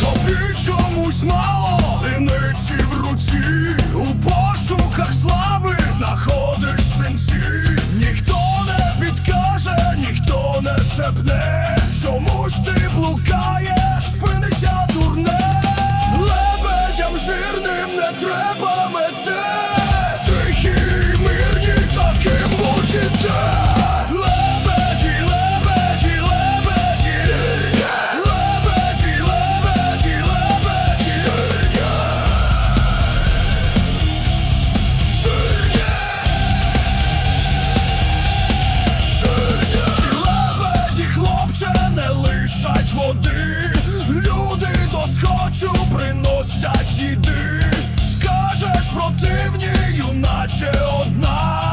Тобі чомусь мало синиці в руці, Чому ж ти блукаєш, Замість води люди до схочу приносять їди. Скажеш противні юначе одна.